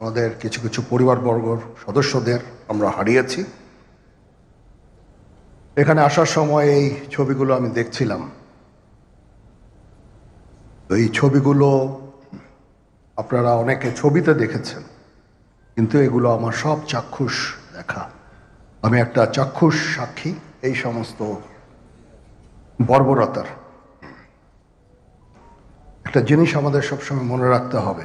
আমাদের কিছু কিছু পরিবারবর্গর সদস্যদের আমরা হারিয়েছি। এখানে আসার সময় এই ছবিগুলো আমি দেখছিলাম। এই ছবিগুলো আপনারা অনেকে ছবিতে দেখেছেন, কিন্তু এগুলো আমার সব চাক্ষুষ দেখা আমি একটা চাক্ষুষ সাক্ষী এই সমস্ত বর্বরতার। একটা জিনিস আমাদের সবসময় মনে রাখতে হবে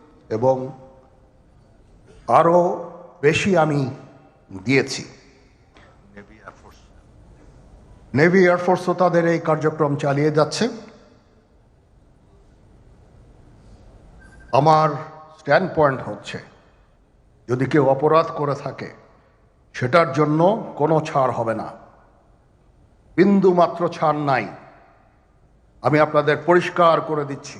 এবং আরও বেশি আমি দিয়েছি। নেভি এয়ারফোর্সও তাদের এই কার্যক্রম চালিয়ে যাচ্ছে। আমার স্ট্যান্ড পয়েন্ট হচ্ছে যদি কেউ অপরাধ করে থাকে সেটার জন্য কোনো ছাড় হবে না। বিন্দু মাত্র ছাড় নাই। আমি আপনাদের পরিষ্কার করে দিচ্ছি।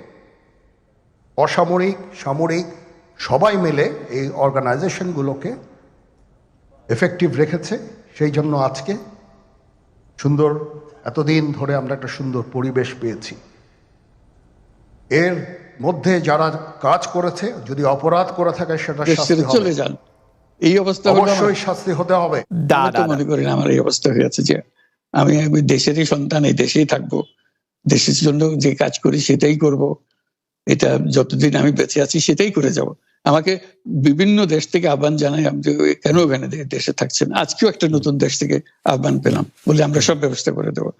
অসামরিক সামরিক সবাই মিলে এই অর্গানাইজেশনগুলোকে এফেক্টিভ রেখেছে। সেই জন্য আজকে সুন্দর এতদিন ধরে আমরা একটা সুন্দর পরিবেশ পেয়েছি। এর মধ্যে যারা কাজ করেছে যদি অপরাধ করে থাকে সেটা। চলে যান। এই অবস্থা অবশ্যই শাস্তি হতে হবে। মনে করি আমার এই অবস্থা হয়েছে যে আমি আমি দেশেরই সন্তান এই দেশেই থাকব। দেশের জন্য যে কাজ করি সেটাই করব। এটা যতদিন আমি বেঁচে আছি সেটাই করে যাব। আমাকে বিভিন্ন দেশ থেকে আহ্বান জানাই আমি যে কেন ওখানে দেশে থাকছেন? আজকেও একটা নতুন দেশ থেকে আহ্বান পেলাম, বলে আমরা সব ব্যবস্থা করে দেবো।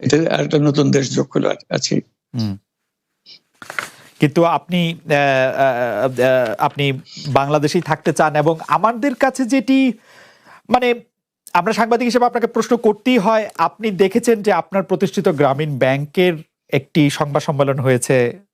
এটা আর একটা নতুন দেশ যোগ হলো আছে কিন্তু আপনি আপনি বাংলাদেশেই থাকতে চান এবং আমাদের কাছে যেটি মানে আমরা সাংবাদিক হিসেবে আপনাকে প্রশ্ন করতেই হয়, আপনি দেখেছেন যে আপনার প্রতিষ্ঠিত গ্রামীণ ব্যাংকের একটি সংবাদ সম্মেলন হয়েছে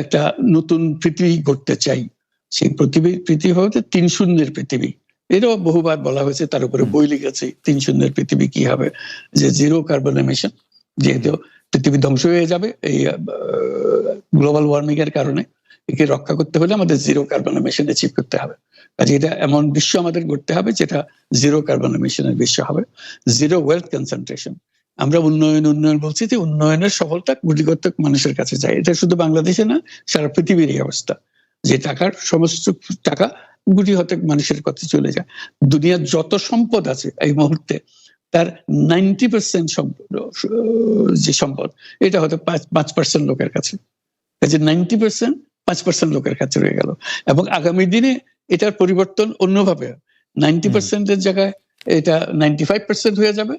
একটা নতুন পৃথিবী গড়তে চাই। সেই পৃথিবী পৃথিবী হচ্ছে তিন শূন্যের পৃথিবী। এটাও বহুবার বলা হয়েছে, তার উপরে বই লিখেছি, তিন শূন্যের পৃথিবী কি হবে? যে জিরো কার্বন এমিশন যেহেতু পৃথিবী ধ্বংস হয়ে যাবে, এই গ্লোবাল ওয়ার্মিং এর কারণে, একে রক্ষা করতে হলে আমাদের জিরো কার্বন এমিশন অ্যাচিভ করতে হবে। কাজে এটা এমন বিশ্ব আমাদের করতে হবে, যেটা জিরো কার্বন এমিশনের বিশ্ব হবে। জিরো ওয়েলথ কনসেন্ট্রেশন আমরা উন্নয়ন উন্নয়ন বলছি যে উন্নয়নের সফলতা গুটিগত মানুষের কাছে যায়। এটা শুধু বাংলাদেশে না সারা পৃথিবীর এই অবস্থা। যে টাকার সমস্ত টাকা গুটি হতে মানুষের কাছে চলে যায়। দুনিয়ার যত সম্পদ আছে এই মুহূর্তে তার নাইনটি পার্সেন্ট যে সম্পদ এটা হয়তো পাঁচ পাঁচ পার্সেন্ট লোকের কাছে। কাজে নাইনটি পার্সেন্ট পাঁচ পার্সেন্ট লোকের কাছে রয়ে গেল। এবং আগামী দিনে এটার পরিবর্তন অন্যভাবে। নাইনটি পার্সেন্টের জায়গায় এটা নাইনটি ফাইভ পার্সেন্ট হয়ে যাবে।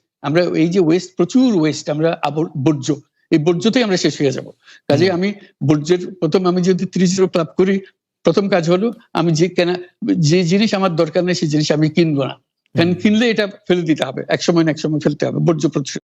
আমরা এই যে ওয়েস্ট প্রচুর ওয়েস্ট আমরা বর্জ্য এই বর্জ্যতেই আমরা শেষ হয়ে যাব। কাজে আমি বর্জ্যের প্রথম আমি যদি ত্রিশ জিরো লাভ করি প্রথম কাজ হলো আমি যে কেনা যে জিনিস আমার দরকার নেই সেই জিনিস আমি কিনবো না। কারণ কিনলে এটা ফেলে দিতে হবে এক সময় না এক সময় ফেলতে হবে বর্জ্য প্রচুর।